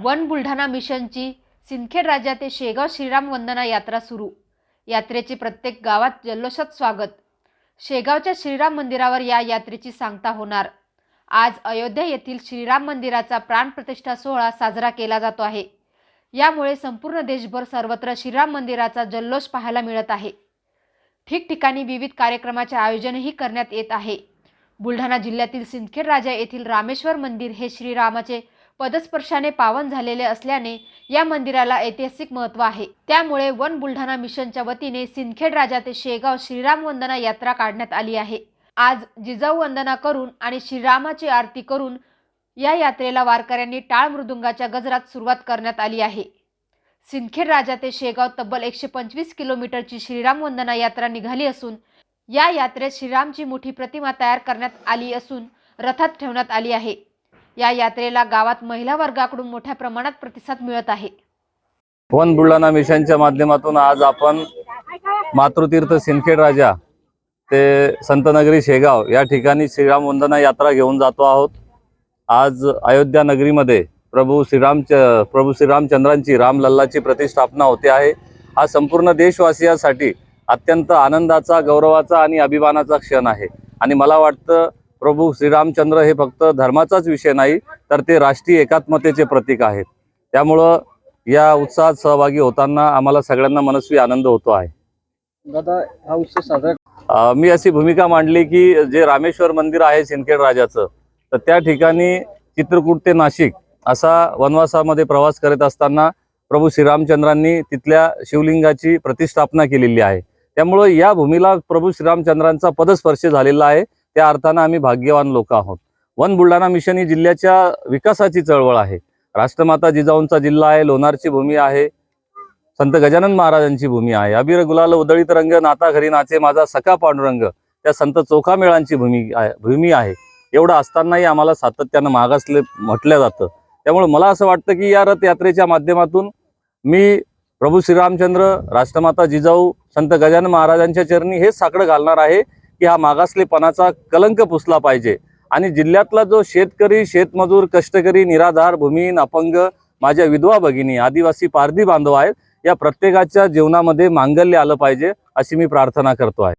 One Buldhana मिशनची सिंदखेड राजा ते शेगाव श्रीराम वंदना यात्रा सुरू. यात्रेचे प्रत्येक गावात जल्लोषात स्वागत. शेगावच्या श्रीराम मंदिरावर या यात्रेची सांगता होणार. आज अयोध्या येथील श्रीराम मंदिराचा प्राणप्रतिष्ठा सोहळा साजरा केला जातो आहे. यामुळे संपूर्ण देशभर सर्वत्र श्रीराम मंदिराचा जल्लोष पाहायला मिळत आहे. ठिकठिकाणी विविध कार्यक्रमाचे आयोजनही करण्यात येत आहे. बुलढाणा जिल्ह्यातील सिंदखेड राजा येथील रामेश्वर मंदिर हे श्रीरामाचे पदस्पर्शाने पावन झालेले असल्याने या मंदिराला ऐतिहासिक महत्त्व आहे. त्यामुळे वन बुलढाणा मिशनच्या वतीने सिंदखेड राजा ते शेगाव श्रीराम वंदना यात्रा काढण्यात आली आहे. आज जिजाऊ वंदना करून आणि श्रीरामाची आरती करून या यात्रेला वारकऱ्यांनी टाळ मृदुंगाच्या गजरात सुरुवात करण्यात आली आहे. सिंदखेड राजा ते शेगाव तब्बल एकशे पंचवीस किलोमीटरची श्रीराम वंदना यात्रा निघाली असून या यात्रेत श्रीरामची मोठी प्रतिमा तयार करण्यात आली असून रथात ठेवण्यात आली आहे. या यात्रेला गावात महिला वर्गाकडून मोठ्या प्रमाणात प्रतिसाद मिळत आहे. पवन बुलढाणा मिशनच्या माध्यमातून आज आपण मातृतीर्थ सिंदखेड राजा ते संतनगरी शेगाव या ठिकाणी श्रीराम वंदना यात्रा घेऊन जातो आहोत. आज अयोध्या नगरीमध्ये प्रभू श्रीराम प्रभू श्रीरामचंद्रांची रामलल्लाची प्रतिष्ठापना होते आहे. हा संपूर्ण देशवासियांसाठी अत्यंत आनंदाचा गौरवाचा आणि अभिमानाचा क्षण आहे. आणि मला वाटतं प्रभू श्रीरामचंद्र हे फक्त धर्माचाच विषय नाही तर ते राष्ट्रीय एकात्मतेचे प्रतीक आहेत. त्यामुळं या उत्साहात सहभागी होताना आम्हाला सगळ्यांना मनस्वी आनंद होतो आहे. दादा हा उत्सव साजरा मी अशी भूमिका मांडली की जे रामेश्वर मंदिर आहे सिंदखेड राजाचं तर त्या ठिकाणी चित्रकूट ते नाशिक असा वनवासामध्ये प्रवास करत असताना प्रभू श्रीरामचंद्रांनी तिथल्या शिवलिंगाची प्रतिष्ठापना केलेली आहे. त्यामुळं या भूमीला प्रभू श्रीरामचंद्रांचा पदस्पर्श झालेला आहे. त्या अर्थानं आम्ही भाग्यवान लोक आहोत. वन बुलढाणा मिशन ही जिल्ह्याच्या विकासाची चळवळ आहे. राष्ट्रमाता जिजाऊंचा जिल्हा आहे लोणारची भूमी आहे संत गजानन महाराजांची भूमी आहे. अबीर गुलाल उदळीत रंग नाता घरी नाचे माझा सखा पांडुरंग त्या संत चोखामेळांची भूमी आहे भूमी आहे. एवढं असतानाही आम्हाला सातत्यानं मागासले म्हटलं जातं. त्यामुळे मला असं वाटतं की या रथयात्रेच्या माध्यमातून मी प्रभू श्रीरामचंद्र राष्ट्रमाता जिजाऊ संत गजानन महाराजांच्या चरणी हेच साकडं घालणार आहे. की हा मागासलेपणाचा कलंक पुसला पाहिजे. आणि जिल्ह्यातला जो शेतकरी शेतमजूर कष्टकरी निराधार भूमीहीन अपंग माझ्या विधवा भगिनी आदिवासी पारधी बांधव आहेत या प्रत्येकाच्या जीवनामध्ये मांगल्य आलं पाहिजे अशी मी प्रार्थना करतो आहे.